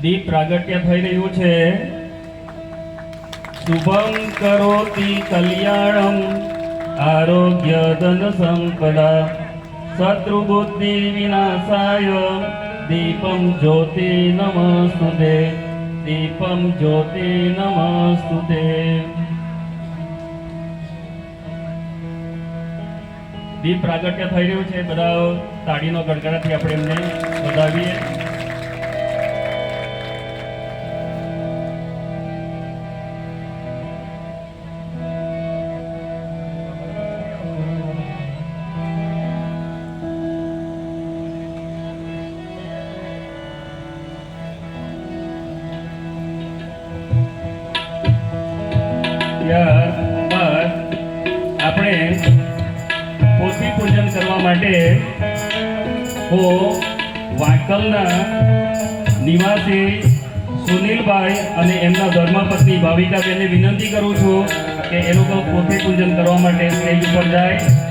દીપ પ્રાગટ્ય થઈ રહ્યું છે. શુભમ કરોતિ કલ્યાણમ આરોગ્ય ધન સંપદા. શત્રુ બુદ્ધિ વિનાશાય દીપમ જ્યોતિ નમસ્તુતે દીપમ જ્યોતિ નમસ્તુતે દીપ પ્રાગટ્ય થઈ રહ્યું છે. બધા તાળીનો ગડગડાથી આપણે એમને વધાવીએ. પૂજન કરવા માટે હું વાંકલના નિવાસી સુનિલભાઈ અને એમના ધર્મપત્ની ભાવિકાબેનને વિનંતી કરું છું કે એ લોકો પોતે પૂજન કરવા માટે સ્ટેજ ઉપર જાય.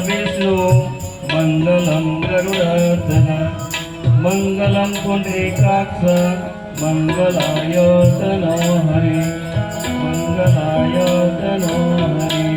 सर्वेष्णो मङ्गलं गरुडर्धन मङ्गलं पुण्डरीकाक्ष मङ्गलायतनो हरे मङ्गलायतनो हरे।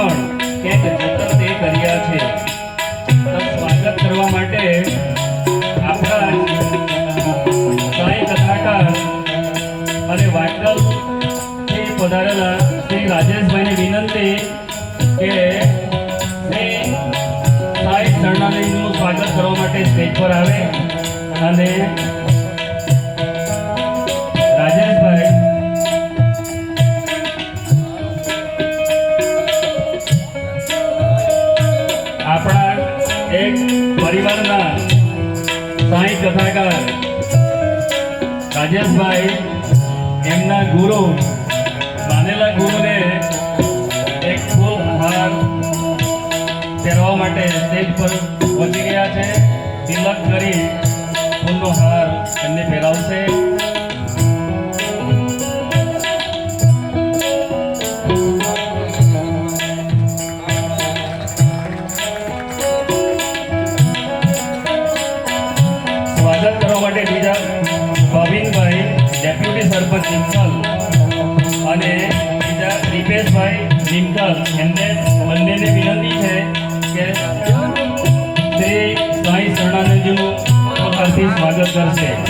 પણ કંઈક જતન તે કર્યા છે. તો સ્વાગત કરવા માટે આપણા સાંઈ કથાકાર અને વાટલથી પધારેલા શ્રી રાજેશભાઈને વિનંતી કે શ્રી સાંઈ શરણાલયનું સ્વાગત કરવા માટે સ્ટેજ પર આવે અને રાજેશભાઈ કથાકાર રાજેશભાઈ, એમના ગુરુ, માનેલા ગુરુને એક ફૂલ હાર પહેરવા માટે સ્ટેજ પર પહોંચી ગયા છે. તિલક કરી ફૂલનો હાર એમને પહેરાવશે કરશે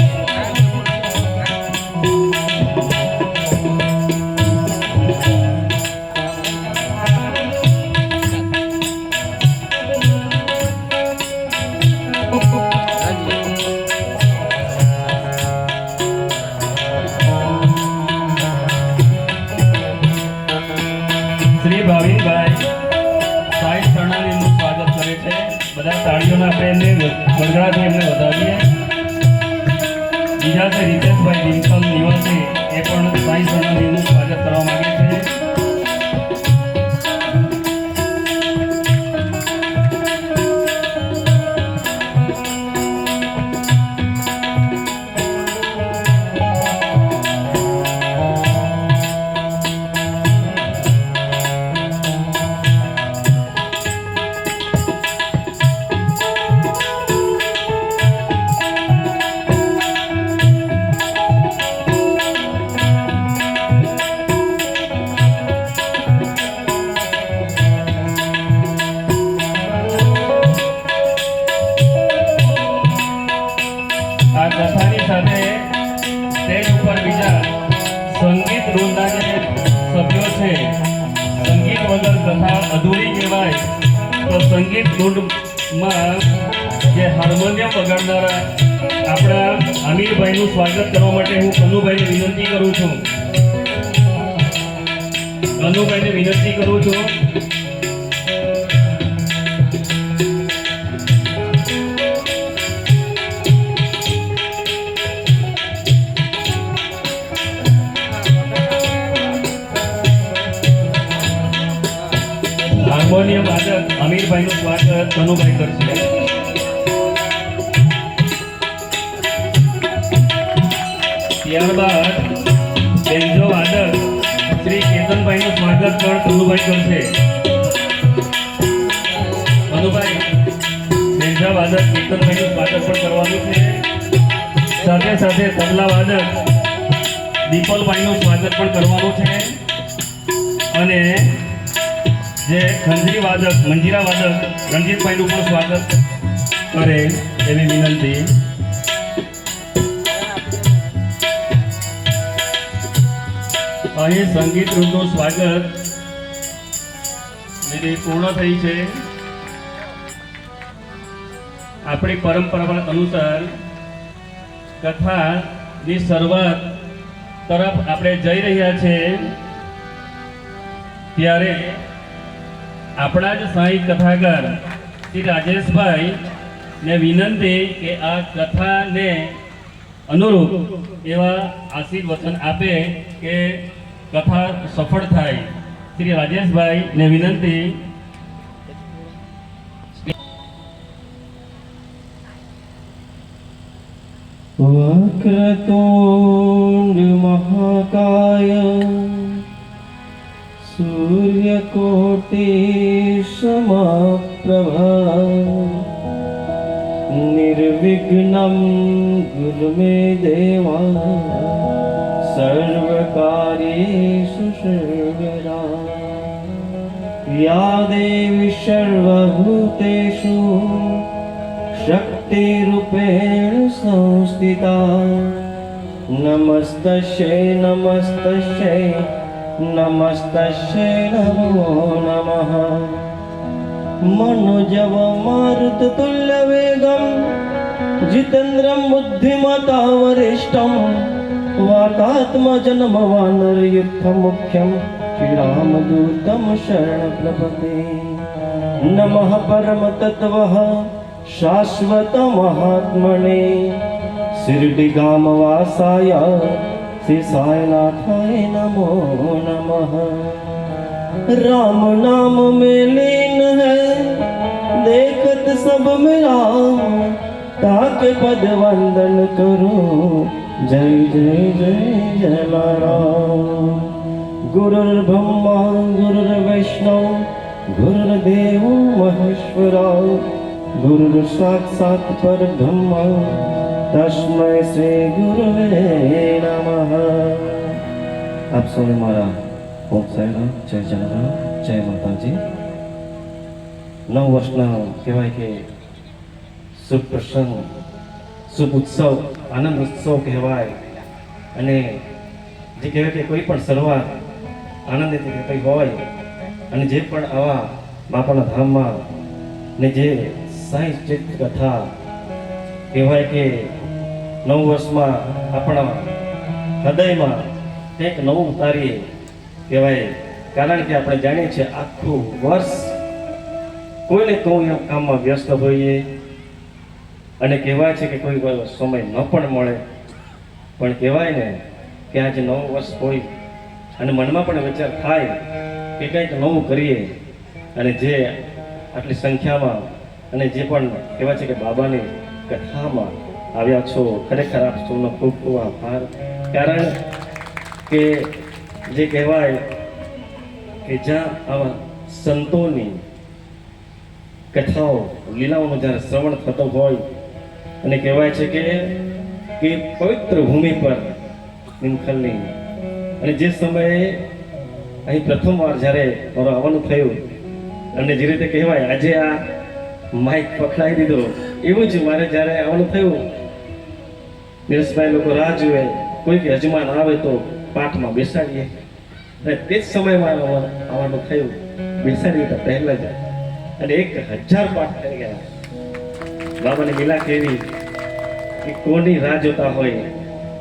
સંગીત વૃંદમાં જે હાર્મોનિયમ વગાડનારા આપણા અમીરભાઈનું સ્વાગત કરવા માટે હું કનુભાઈને વિનંતી કરું છું. કનુભાઈને વિનંતી કરું છું અમીરભાઈનું કરશે. ત્યારબાદ બેન્જો વાદક શ્રી કેતનભાઈનું સ્વાગત પણ કનુભાઈ કરશે. કનુભાઈ બેન્જા વાદક કેતનભાઈનું સ્વાગત પણ કરવાનું છે. સાથે સાથે તબલા વાદક દીપલભાઈનું સ્વાગત પણ કરવાનું છે. અને જે ખંજરી વાદક, મંજીરા વાદક, રણજીતભાઈનું પણ સ્વાગત કરે એવી વિનંતી. અહીં સંગીત રૂપનું સ્વાગત મેરી પૂર્ણ થઈ છે. આપણી પરંપરા અનુસાર કથાની શરૂઆત તરફ આપણે જઈ રહ્યા છીએ ત્યારે આપણા જ સાહિત્ય કથાકાર શ્રી રાજેશભાઈ ને વિનંતી કે આ કથાને અનુરૂપ એવા આશીર્વચન આપે કે કથા સફળ થાય. શ્રી રાજેશભાઈ ને વિનંતી. વક્રતુંડ મહાકાય सूर्यकोटि समप्रभा निर्विघ्नं गुरु मे देवा सर्वकार्येषु सर्वदा या देवी सर्वभूतेषु शक्तिरूपेण संस्थिता। नमस्तस्यै नमस्तस्यै नमस्तशे नमो नमः। मनुजवमारुततुल्यवेगं जितेन्द्रं बुद्धिमतावरिष्टं वातात्मजनमवानरयुद्धं मुख्यं श्रीरामदूतं शरणप्रभते। नमः परमतत्त्वः शाश्वतमहात्मने। शिर्डिगामवासाय શ્રી સાંઈનાથાય નમો નમઃ રામ નામ મેં લીન હૈ દેખત સબ મેં રામ તાકે પદ વંદન કરું જય જય જય જલારામ ગુરુર્બ્રહ્મા ગુરુર્વૈષ્ણવ ગુરુર્દેવો મહેશ્વરા ગુરુર્સાક્ષાત પરબ્રહ્મ તસ્મય શ્રી ગુરવે આપ સૌને મારા ઓમ સાંઈરામ જય જનરામ જય માતાજી નવ વર્ષના કહેવાય કે શુભ પ્રસંગ શુભ ઉત્સવ આનંદ ઉત્સવ કહેવાય અને જે કહેવાય કે કોઈ પણ શરૂઆત આનંદથી કંઈ હોય અને જે પણ આવા બાપાના ધામમાં ને જે સાંઈ ચિત્ત કથા કહેવાય કે નવ વર્ષમાં આપણા હૃદયમાં કંઈક નવું ઉતારીએ કહેવાય. કારણ કે આપણે જાણીએ છીએ આખું વર્ષ કોઈને કોઈ કામમાં વ્યસ્ત હોઈએ અને કહેવાય છે કે કોઈ સમય ન પણ મળે. પણ કહેવાય ને કે આજે નવું વર્ષ હોય અને મનમાં પણ વિચાર થાય કે કંઈક નવું કરીએ અને જે આટલી સંખ્યામાં અને જે પણ કહેવાય છે કે બાબાની કથામાં આવ્યા છો, ખરેખર આપ સૌનો ખૂબ ખૂબ આભાર. કારણ કે જે કહેવાય કે જ્યાં આવા સંતોની કથાઓ, લીલાઓનો જ્યારે શ્રવણ થતો હોય અને કહેવાય છે કે કે પવિત્ર ભૂમિ પર નિમખલની અને જે સમયે અહીં પ્રથમવાર જ્યારે મારું આવવાનું થયું અને જે રીતે કહેવાય, આજે આ માઇક પકડાઈ દીધો, એવું જ મારે જ્યારે આવવાનું થયું. નિરસભાઈ લોકો રાહ જુએ, કોઈક યજમાન આવે તો પાઠમાં બેસાડીએ. અને તે જ સમયમાં આવવાનું થયું. બેસાડીએ તો પહેલા જ. અને એક હજાર પાઠ કરી ગયા. બાબાની મિલા કેવી કે કોની રાહ જોતા હોય.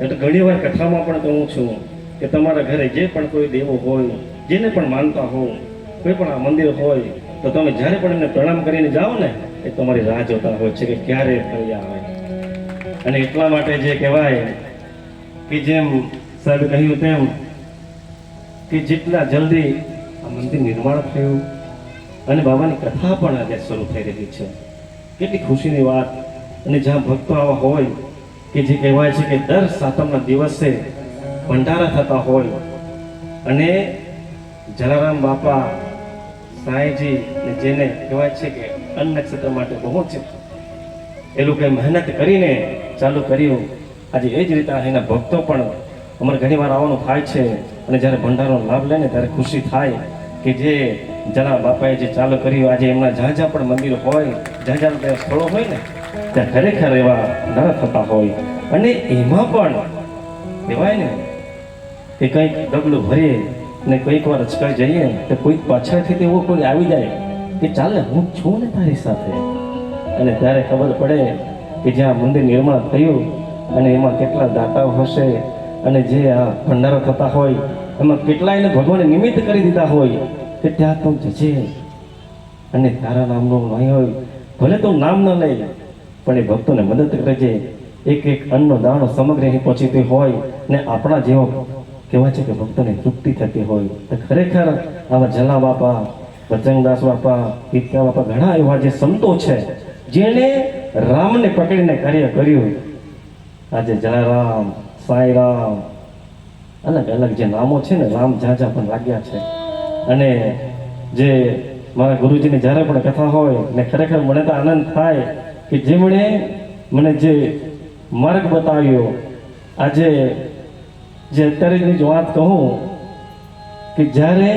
એટલે ઘણી વાર કથામાં પણ કહું છું કે તમારા ઘરે જે પણ કોઈ દેવો હોય, જેને પણ માનતા હો કોઈ પણ આ મંદિર હોય, તો તમે જ્યારે પણ એમને પ્રણામ કરીને જાઓ ને, એ તમારી રાહ જોતા હોય છે કે ક્યારે ફરી આવે અને એટલા માટે જે કહેવાય કે જેમ સાહેબ કહ્યું તેમ કે જેટલા જલ્દી આ મંદિર નિર્માણ થયું અને બાબાની કથા પણ આજે શરૂ થઈ રહી છે, કેટલી ખુશીની વાત. અને જ્યાં ભક્તો આવા હોય, કે જે કહેવાય છે કે દર સાતમના દિવસે ભંડારા થતા હોય, અને જલારામ બાપા, સાંઈજી ને જેને કહેવાય છે કે અન્ન નક્ષત્ર માટે બહુ છે એ લોકોએ મહેનત કરીને ચાલુ કર્યું. આજે એ જ રીતે એના ભક્તો પણ અમારે ઘણી વાર આવવાનું થાય છે અને જ્યારે ભંડારાનો લાભ લે ને ત્યારે ખુશી થાય કે જે જલા બાપાએ જે ચાલુ કર્યું, આજે એમના જ્યાં જ્યાં પણ મંદિર હોય જ્યાં જ્યાં સ્થળો હોય ને, ત્યાં ખરેખર એવા ભંડારા થતા હોય. અને એમાં પણ કહેવાય ને કે કંઈક ડગલું ભરીએ ને કંઈક વાર અચકાઈ જઈએ તો કોઈક પાછળથી તેવો કોઈ આવી જાય કે ચાલે, હું છું ને તારી સાથે? અને ત્યારે ખબર પડે કે જ્યાં મંદિર નિર્માણ થયું અને એમાં કેટલા દાતાઓ હશે અને જે આ ભંડારા થતા હોય, એમાં કેટલાયને ભગવાને નિમિત્ત કરી દીધા હોય કે ત્યાં તું જજે. અને તારા નામનો નહીં હોય, ભલે તું નામ ન લઈ પણ એ ભક્તોને મદદ કરજે. એક એક અન્નનો દાણો સમગ્ર અહીં પહોંચીતી હોય, ને આપણા જેવો કહેવાય છે કે ભક્તોને તૃપ્તિ થતી હોય. તો ખરેખર આવા જલા બાપા, ભજનદાસ બાપા પિત્યા બાપા ઘણા એવા જે સંતો છે, જેણે રામને પકડીને કાર્ય કર્યું. આજે જલારામ સાંઈરામ અલગ અલગ જે નામો છે ને, રામ ઝાઝા પણ લાગ્યા છે. અને જે મારા ગુરુજીની જ્યારે પણ કથા હોય ને ખરેખર મને તો આનંદ થાય કે જેમણે મને જે માર્ગ બતાવ્યો, આજે જે અત્યારેની જ વાત કહું કે જ્યારે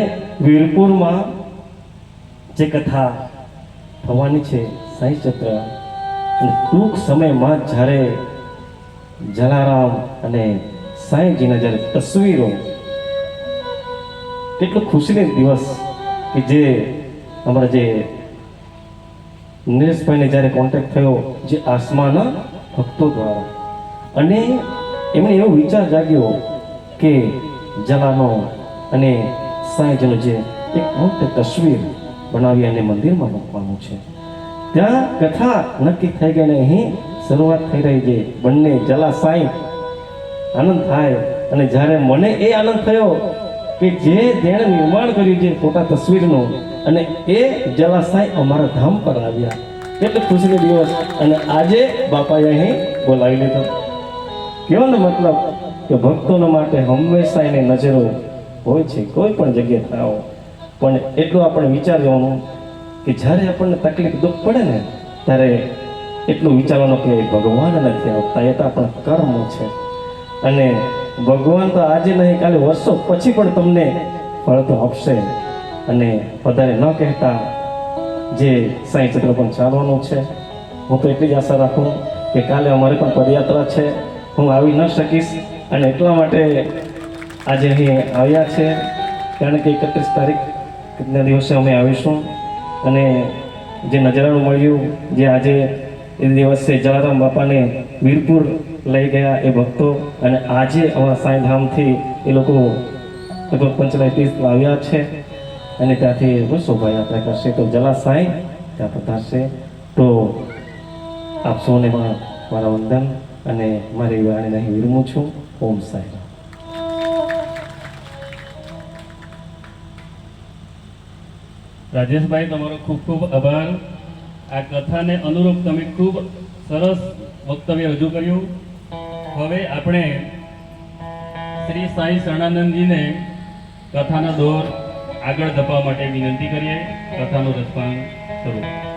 વીરપુરમાં જે કથા થવાની છે સાંઈ ચક્ર ટૂંક સમયમાં જ્યારે જલારામ અને સાંઈજીના જ્યારે તસવીરો, કેટલો ખુશીનો દિવસ કે જે અમારા જે નિલેશભાઈને જ્યારે કોન્ટેક્ટ થયો જે આસમાના ભક્તો દ્વારા. અને એમણે એવો વિચાર જાગ્યો કે જલાનો અને સાંઈજીનો જે એક મોટી તસવીર બનાવી અને મંદિરમાં મૂકવાનું છે. ત્યાં કથા નક્કી થઈ ગઈ અને અહીં શરૂઆત થઈ રહી છે. બંને જલા સાઈ આનંદ થાય. અને જ્યારે મને એ આનંદ થયો કે જે જેણે નિર્માણ કર્યું છે ફોટા તસવીરનું અને એ જલાસાઈ અમારા ધામ પર આવ્યા. એટલે ખુશીનો દિવસ. અને આજે બાપાએ અહીં બોલાવી લીધો. કેવો ને મતલબ કે ભક્તોના માટે હંમેશા એની નજરો હોય છે. કોઈ પણ જગ્યાએ થાવ પણ એટલું આપણે વિચારવાનું કે જ્યારે આપણને તકલીફ દુઃખ પડે ને, ત્યારે એટલું વિચારવાનું કે ભગવાન નથી આવતા એ તો આપણા કર્મ છે. અને ભગવાન તો આજે નહીં, કાલે વર્ષો પછી પણ તમને ફળ તો આપશે. અને વધારે ન કહેતા જે સાંઈ ચક્ર પણ ચાલવાનું છે. હું તો એટલી જ આશા રાખું કે કાલે અમારે પણ પદયાત્રા છે. હું આવી ન શકીશ અને એટલા માટે આજે અહીં આવ્યા છે. કારણ કે એકત્રીસ તારીખના દિવસે અમે આવીશું. અને જે નજરાણું મળ્યું, જે આજે એ દિવસે જલારામ બાપાને વીરપુર લઈ ગયા એ ભક્તો અને આજે અમારા સાંઈ ધામથી એ લોકો લગભગ પંચલાઈથી આવ્યા છે અને ત્યાંથી શોભાયાત્રા કરશે. તો જલા સાંઈ, ત્યાં પધારશે. તો આપ સૌને મારા વંદન અને મારી વાણીને અહીં વિરમું છું. ઓમ સાંઈ. રાજેશભાઈ, તમારો ખૂબ ખૂબ આભાર. આ કથાને અનુરૂપ તમે ખૂબ સરસ વક્તવ્ય રજૂ કર્યું. હવે આપણે શ્રી સાંઈ શરણાનંદજીને કથાનો દોર આગળ ધપવા માટે વિનંતી કરીએ. કથાનું રસપાન શરૂ.